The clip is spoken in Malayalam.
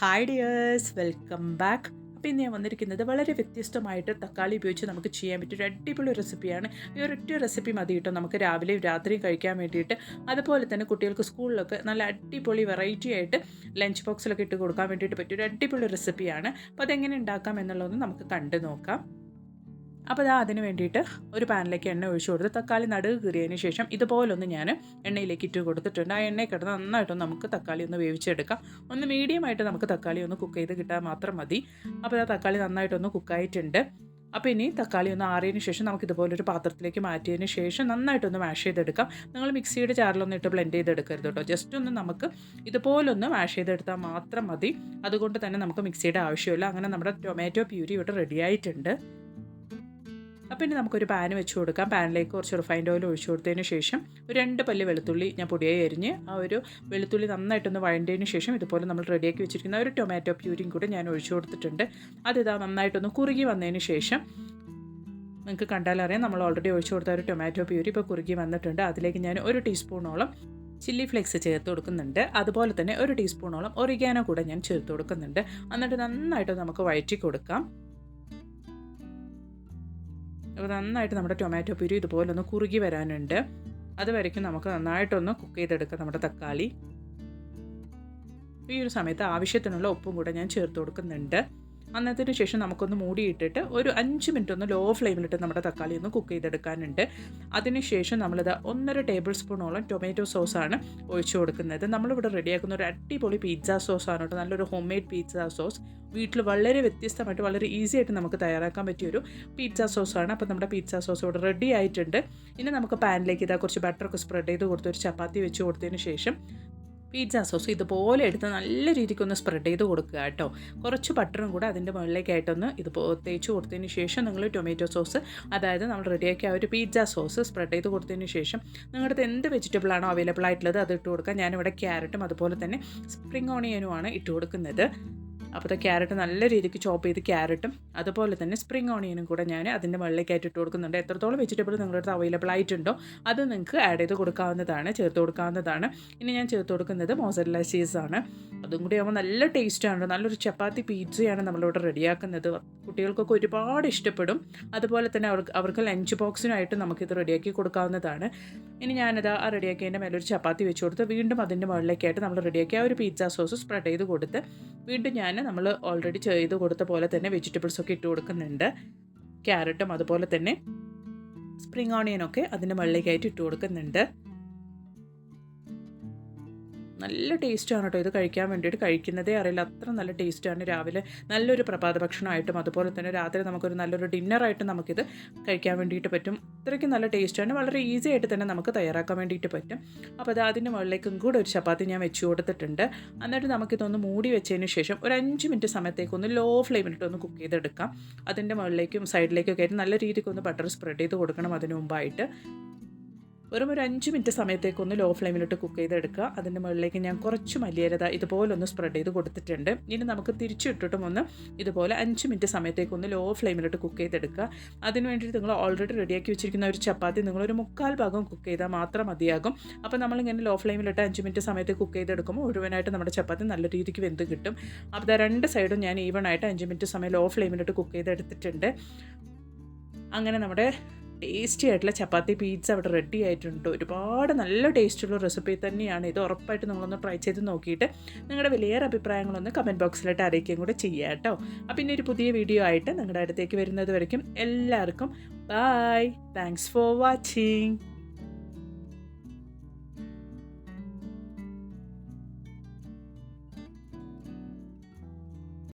ഹായ് ഡിയേഴ്സ് വെൽക്കം ബാക്ക് അപ്പോൾ ഇന്ന് ഞാൻ വന്നിരിക്കുന്നത് വളരെ വ്യത്യസ്തമായിട്ട് തക്കാളി ഉപയോഗിച്ച് നമുക്ക് ചെയ്യാൻ പറ്റിയ ഒരു അടിപൊളി റെസിപ്പിയാണ് ഈ ഒരൊറ്റ റെസിപ്പി മതി കേട്ടോ. നമുക്ക് രാവിലെയും രാത്രിയും കഴിക്കാൻ വേണ്ടിയിട്ട്. അതുപോലെ തന്നെ കുട്ടികൾക്ക് സ്കൂളിലൊക്കെ നല്ല അടിപൊളി വെറൈറ്റി ആയിട്ട് ലഞ്ച് ബോക്സിലൊക്കെ ഇട്ട് കൊടുക്കാൻ വേണ്ടിയിട്ട് പറ്റിയ ഒരു അടിപൊളി റെസിപ്പിയാണ് അപ്പോൾ അതെങ്ങനെ ഉണ്ടാക്കാം എന്നുള്ളതൊന്ന് നമുക്ക് കണ്ടു നോക്കാം. അപ്പോൾ അത് അതിന് വേണ്ടിയിട്ട് ഒരു പാനിലേക്ക് എണ്ണ ഒഴിച്ചു കൊടുത്ത് തക്കാളി നടുവ് കീറിയതിന് ശേഷം ഇതുപോലൊന്ന് ഞാൻ എണ്ണയിലേക്ക് ഇട്ട് കൊടുത്തിട്ടുണ്ട്. ആ എണ്ണയിൽ കിടന്ന് നന്നായിട്ടൊന്ന് നമുക്ക് തക്കാളി ഒന്ന് വേവിച്ചെടുക്കാം. ഒന്ന് മീഡിയം ആയിട്ട് നമുക്ക് തക്കാളി ഒന്ന് കുക്ക് ചെയ്ത് കിട്ടാൻ മാത്രം മതി. അപ്പോൾ ആ തക്കാളി നന്നായിട്ടൊന്ന് കുക്കായിട്ടുണ്ട് അപ്പോൾ ഇനി തക്കാളി ഒന്ന് ആറിയതിന് ശേഷം നമുക്ക് ഇതുപോലൊരു പാത്രത്തിലേക്ക് മാറ്റിയതിന് ശേഷം നന്നായിട്ടൊന്ന് മാഷ് ചെയ്തെടുക്കാം. നിങ്ങൾ മിക്സിയുടെ ചാറിലൊന്നും ഇട്ട് ബ്ലെൻഡ് ചെയ്തെടുക്കരുത് കേട്ടോ. ജസ്റ്റ് ഒന്ന് നമുക്ക് ഇതുപോലൊന്ന് മാഷ് ചെയ്തെടുത്താൽ മാത്രം മതി. അതുകൊണ്ട് തന്നെ നമുക്ക് മിക്സിയുടെ ആവശ്യമില്ല. അങ്ങനെ നമ്മുടെ ടൊമാറ്റോ പ്യൂരി ഇവിടെ റെഡി ആയിട്ടുണ്ട്. അപ്പോൾ ഇനി നമുക്കൊരു പാൻ വെച്ച് കൊടുക്കാം. പാനിലേക്ക് കുറച്ച് റിഫൈൻഡ് ഓയിൽ ഒഴിച്ചു കൊടുത്തതിന് ശേഷം ഒരു രണ്ട് പല്ല് വെളുത്തുള്ളി ഞാൻ പൊടിയായി എരിഞ്ഞ് ആ ഒരു വെളുത്തുള്ളി നന്നായിട്ടൊന്ന് വഴണ്ടതിന് ശേഷം ഇതുപോലെ നമ്മൾ റെഡിയാക്കി വെച്ചിരിക്കുന്ന ഒരു ടൊമാറ്റോ പ്യൂരിയും കൂടെ ഞാൻ ഒഴിച്ചു കൊടുത്തിട്ടുണ്ട്. അതിതാ നന്നായിട്ടൊന്ന് കുറുകി വന്നതിന് ശേഷം നിങ്ങൾക്ക് കണ്ടാലറിയാം നമ്മൾ ഓൾറെഡി ഒഴിച്ചു കൊടുത്ത ഒരു ടൊമാറ്റോ പ്യൂരി ഇപ്പോൾ കുറുകി വന്നിട്ടുണ്ട്. അതിലേക്ക് ഞാൻ ഒരു ടീസ്പൂണോളം ചില്ലി ഫ്ലേക്സ് ചേർത്ത് കൊടുക്കുന്നുണ്ട്. അതുപോലെ തന്നെ ഒരു ടീസ്പൂണോളം ഒറിഗാനോ കൂടെ ഞാൻ ചേർത്ത് കൊടുക്കുന്നുണ്ട്. എന്നിട്ട് നന്നായിട്ട് നമുക്ക് വഴറ്റി കൊടുക്കാം. അപ്പോൾ നന്നായിട്ട് നമ്മുടെ ടൊമാറ്റോ പ്യൂരി ഇതുപോലെ ഒന്ന് കുറുകി വരാനുണ്ട്. അതുവരയ്ക്കും നമുക്ക് നന്നായിട്ടൊന്ന് കുക്ക് ചെയ്തെടുക്കാം നമ്മുടെ തക്കാളി. ഈ ഒരു സമയത്ത് ആവശ്യത്തിനുള്ള ഉപ്പും കൂടെ ഞാൻ ചേർത്ത് കൊടുക്കുന്നുണ്ട്. അന്നത്തിന് ശേഷം നമുക്കൊന്ന് മൂടിയിട്ടിട്ട് ഒരു അഞ്ച് മിനിറ്റ് ഒന്ന് ലോ ഫ്ലെയിമിലിട്ട് നമ്മുടെ തക്കാളി ഒന്ന് കുക്ക് ചെയ്തെടുക്കാനുണ്ട്. അതിനുശേഷം നമ്മളിത് ഒന്നര ടേബിൾ സ്പൂണോളം ടൊമാറ്റോ സോസാണ് ഒഴിച്ചു കൊടുക്കുന്നത്. നമ്മളിവിടെ റെഡിയാക്കുന്ന ഒരു അടിപൊളി പിസ്സ സോസാണ് കേട്ടോ. നല്ലൊരു ഹോം മെയ്ഡ് പിസ്സ സോസ് വീട്ടിൽ വളരെ വ്യത്യസ്തമായിട്ട് വളരെ ഈസി ആയിട്ട് നമുക്ക് തയ്യാറാക്കാൻ പറ്റിയൊരു പിസ്സ സോസാണ് അപ്പോൾ നമ്മുടെ പിസ്സ സോസ് ഇവിടെ റെഡി ആയിട്ടുണ്ട്. ഇനി നമുക്ക് പാനിലേക്ക് ഇതാ കുറച്ച് ബട്ടറൊക്കെ സ്പ്രെഡ് ചെയ്ത് കൊടുത്ത് ഒരു ചപ്പാത്തി വെച്ച് കൊടുത്തതിന് ശേഷം പിസ്സ സോസ് ഇതുപോലെ എടുത്ത് നല്ല രീതിക്ക് ഒന്ന് സ്പ്രെഡ് ചെയ്ത് കൊടുക്കുക കേട്ടോ. കുറച്ച് ബട്ടറും കൂടെ അതിന്റെ മുകളിലേക്കായിട്ടൊന്ന് ഇത് തേച്ച് കൊടുത്തതിന് ശേഷം നിങ്ങൾ ടൊമാറ്റോ സോസ് അതായത് നമ്മൾ റെഡിയാക്കിയ ആ ഒരു പിസ്സ സോസ് സ്പ്രെഡ് ചെയ്ത് കൊടുത്തതിന് ശേഷം നിങ്ങളുടെ എന്ത് വെജിറ്റബിൾ ആണോ അവൈലബിൾ ആയിട്ടുള്ളത് അത് ഇട്ട് കൊടുക്കുക. ഞാനിവിടെ ക്യാരറ്റും അതുപോലെ തന്നെ സ്പ്രിംഗ് ഓണിയനുമാണ് ഇട്ട് കൊടുക്കുന്നത്. അപ്പോൾ ക്യാരറ്റ് നല്ല രീതിക്ക് ചോപ്പ് ചെയ്ത് ക്യാരറ്റും അതുപോലെ തന്നെ സ്പ്രിംഗ് ഓണിയനും കൂടെ ഞാൻ അതിന്റെ മുകളിലേക്കായിട്ട് ഇട്ട് കൊടുക്കുന്നുണ്ട്. എത്രത്തോളം വെജിറ്റബിൾ നിങ്ങളുടെ അടുത്ത് അവൈലബിൾ ആയിട്ടുണ്ടോ അത് നിങ്ങൾക്ക് ആഡ് ചെയ്ത് കൊടുക്കാവുന്നതാണ് ചേർത്ത് കൊടുക്കാവുന്നതാണ്. ഇനി ഞാൻ ചേർത്ത് കൊടുക്കുന്നത് മോസറല്ല ചീസാണ് അതും കൂടി ആകുമ്പോൾ നല്ല ടേസ്റ്റാണ് നല്ലൊരു ചപ്പാത്തി പീസയാണ് നമ്മളിവിടെ റെഡിയാക്കുന്നത് കുട്ടികൾക്കൊക്കെ ഒരുപാട് ഇഷ്ടപ്പെടും. അതുപോലെ തന്നെ അവർക്ക് അവർക്ക് ലഞ്ച് ബോക്സിനായിട്ട് നമുക്കിത് റെഡിയാക്കി കൊടുക്കാവുന്നതാണ്. ഇനി ഞാനത് ആ റെഡിയാക്കിയതിന്റെ മേലെ ഒരു ചപ്പാത്തി വെച്ച് കൊടുത്ത് വീണ്ടും അതിന്റെ മുകളിലേക്കായിട്ട് നമ്മൾ റെഡിയാക്കിയ ഒരു പിസ്സ സോസ് സ്പ്രെഡ് ചെയ്ത് കൊടുത്ത് വീണ്ടും ഞാൻ നമ്മൾ ഓൾറെഡി ചെയ്ത് കൊടുത്ത പോലെ തന്നെ വെജിറ്റബിൾസൊക്കെ ഇട്ട് കൊടുക്കുന്നുണ്ട്. ക്യാരറ്റും അതുപോലെ തന്നെ സ്പ്രിങ് ഓണിയനൊക്കെ അതിന്റെ മുകളിലേക്കായിട്ട് ഇട്ട് കൊടുക്കുന്നുണ്ട്. നല്ല ടേസ്റ്റാണ് കേട്ടോ ഇത് കഴിക്കാൻ വേണ്ടിയിട്ട്. കഴിക്കുന്നതേ അറിയില്ല. അത്ര നല്ല ടേസ്റ്റാണ് രാവിലെ. നല്ലൊരു പ്രഭാത ഭക്ഷണമായിട്ടും അതുപോലെ തന്നെ രാത്രി നമുക്കൊരു നല്ലൊരു ഡിന്നറായിട്ട് നമുക്കിത് കഴിക്കാൻ വേണ്ടിയിട്ട് പറ്റും. അത്രയ്ക്ക് നല്ല ടേസ്റ്റാണ്. വളരെ ഈസി ആയിട്ട് തന്നെ നമുക്ക് തയ്യാറാക്കാൻ വേണ്ടിയിട്ട് പറ്റും. അപ്പോൾ അത് അതിന്റെ മുകളിലേക്കും കൂടെ ഒരു ചപ്പാത്തി ഞാൻ വെച്ച് കൊടുത്തിട്ടുണ്ട്. എന്നിട്ട് നമുക്കിതൊന്ന് മൂടി വെച്ചതിന് ശേഷം ഒരു അഞ്ച് മിനിറ്റ് സമയത്തേക്ക് ഒന്ന് ലോ ഫ്ലെയിമിലിട്ട് ഒന്ന് കുക്ക് ചെയ്തെടുക്കാം. അതിന്റെ മുകളിലേക്കും സൈഡിലേക്കൊക്കെ ആയിട്ട് നല്ല രീതിക്ക് ഒന്ന് ബട്ടർ സ്പ്രെഡ് ചെയ്ത് കൊടുക്കണം അതിന് മുമ്പായിട്ട്. വെറും ഒരു അഞ്ച് മിനിറ്റ് സമയത്തേക്ക് ഒന്ന് ലോ ഫ്ലെയിമിലിട്ട് കുക്ക് ചെയ്തെടുക്കുക. അതിന്റെ മുകളിലേക്ക് ഞാൻ കുറച്ച് മല്ലിയരത ഇതുപോലെ ഒന്ന് സ്പ്രെഡ് ചെയ്ത് കൊടുത്തിട്ടുണ്ട്. ഇനി നമുക്ക് തിരിച്ചിട്ടിട്ടും ഒന്ന് ഇതുപോലെ അഞ്ച് മിനിറ്റ് സമയത്തേക്ക് ഒന്ന് ലോ ഫ്ലെയിമിലിട്ട് കുക്ക് ചെയ്തെടുക്കുക. അതിന് വേണ്ടിയിട്ട് നിങ്ങൾ ഓൾറെഡി റെഡിയാക്കി വെച്ചിരിക്കുന്ന ഒരു ചപ്പാത്തി നിങ്ങളൊരു മുക്കാൽ ഭാഗം കുക്ക് ചെയ്താൽ മാത്രം മതിയാകും. അപ്പോൾ നമ്മളിങ്ങനെ ലോ ഫ്ലെയിമിലിട്ട് അഞ്ച് മിനിറ്റ് സമയത്തേക്ക് കുക്ക് ചെയ്തെടുക്കുമ്പോൾ മുഴുവനായിട്ട് നമ്മുടെ ചപ്പാത്തി നല്ല രീതിക്ക് വെന്ത് കിട്ടും. അപ്പോൾ രണ്ട് സൈഡും ഞാൻ ഈവൺ ആയിട്ട് അഞ്ച് മിനിറ്റ് സമയം ലോ ഫ്ലെയിമിലിട്ട് കുക്ക് ചെയ്തെടുത്തിട്ടുണ്ട്. അങ്ങനെ നമ്മുടെ ടേസ്റ്റി ആയിട്ടുള്ള ചപ്പാത്തി പീറ്റ്സ് അവിടെ റെഡി ആയിട്ടുണ്ട്. ഒരുപാട് നല്ല ടേസ്റ്റുള്ള റെസിപ്പി തന്നെയാണ്. ഇത് ഉറപ്പായിട്ട് നിങ്ങളൊന്ന് ട്രൈ ചെയ്ത് നോക്കിയിട്ട് നിങ്ങളുടെ വലിയ അഭിപ്രായങ്ങളൊന്ന് കമന്റ് ബോക്സിലായിട്ട് അറിയിക്കുകയും കൂടെ ചെയ്യുക കേട്ടോ. അപ്പം ഇനി ഒരു പുതിയ വീഡിയോ ആയിട്ട് നിങ്ങളുടെ അടുത്തേക്ക് വരുന്നത് വരയ്ക്കും. എല്ലാവർക്കും ബായ് താങ്ക്സ് ഫോർ വാച്ചിങ്